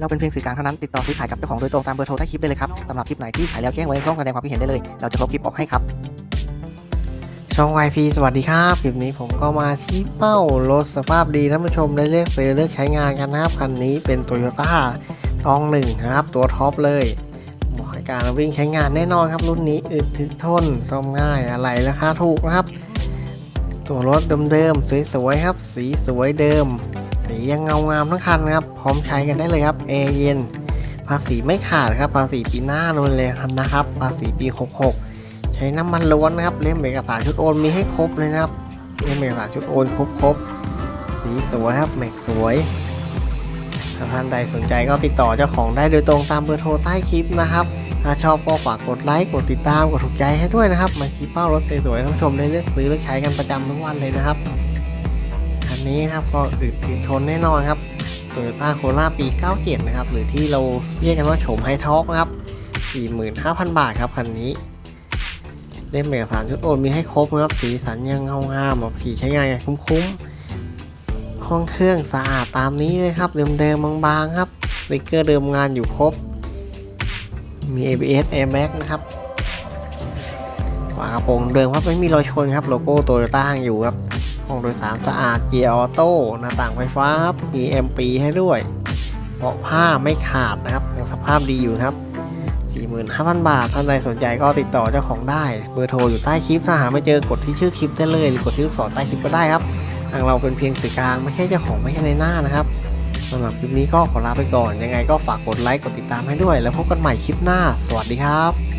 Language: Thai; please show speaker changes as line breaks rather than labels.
เราเป็นเพียงสื่อกลางเท่านั้นติดต่อซื้อขายกับเจ้าของโดยตรงตามเบอร์โทรใต้คลิปได้เลยครับสำหรับคลิปไหนที่ขายแล้วแจ้งไว้ในช่องแสดงความคิดเห็นได้เลย เราจะลบคลิปออกให้ครับ
ช่อง YP สวัสดีครับ คลิปนี้ผมก็มาที่เป้ารถสภาพดีท่านผู้ชมได้เลือกซื้อเลือกใช้งานกันนะครับคันนี้เป็น Toyota ตองหนึ่งนะครับ ตัวท็อปเลยเหมาะการวิ่งใช้งานแน่นอนครับรุ่นนี้อึดถึกทนซ่อมง่ายอะไรราคาถูกนะครับ ตัวรถเดิมๆสวยๆครับ สีสวยเดิม สียังเงางามทั้งคันครับ พร้อมใช้กันได้เลยครับแอร์เย็นภาษีไม่ขาดครับภาษีปีหน้านู่นเลยนะครับ ภาษีปี 66 ใช้น้ำมันล้วนนะครับเล่มเอกสารชุดโอนมีให้ครบเลยนะครับเล่มเอกสารชุดโอนครบครบๆสีสวยครับแม็กสวยถ้าท่านใดสนใจก็ติดต่อเจ้าของได้โดยตรงตามเบอร์โทรใต้คลิปนะครับ ถ้าชอบก็ฝากกดไลค์กดติดตามกดถูกใจให้ด้วยนะครับมาคีเป้ารถสวยๆท่านผู้ชมได้เลือกซื้อเลือกใช้กันประจำทุกวันเลยนะครับคันนี้ครับก็อึดถึงทนแน่นอนครับโตโยต้าโคล่าปี 97 นะครับ หรือที่เราเรียกกันว่าโฉมไฮท็อกนะครับ 45,000 บาทครับคันนี้เล่มเอกสารชุดโอนมีให้ครบนะครับ สีสันยังเงางามแบบขี่ใช้งานอย่างคุ้มๆ ห้องเครื่องสะอาดตามนี้เลยครับ เดิมๆบางๆครับสติกเกอร์เดิมงานอยู่ครบ มี ABS airbag นะครับฝากระโปรงเดิมครับไม่มีรอยชนครับโลโก้โตโยต้าอยู่ครับห้องโดยสารสะอาดเกียร์ออโต้หน้าต่างไฟฟ้าครับมี MP ให้ด้วยเบาะผ้าไม่ขาดนะครับยังสภาพดีอยู่ครับ 45,000 บาทท่านใดสนใจก็ติดต่อเจ้าของได้ เบอร์โทรอยู่ใต้คลิปถ้าหาไม่เจอกดที่ชื่อคลิปได้เลย หรือกดที่ลูกศรใต้คลิปก็ได้ครับทางเราเป็นเพียงสื่อกลางไม่ใช่เจ้าของไม่ใช่ในหน้านะครับ สำหรับคลิปนี้ก็ขอลาไปก่อน ยังไงก็ฝากกดไลค์กดติดตามให้ด้วย แล้วพบกันใหม่คลิปหน้า สวัสดีครับ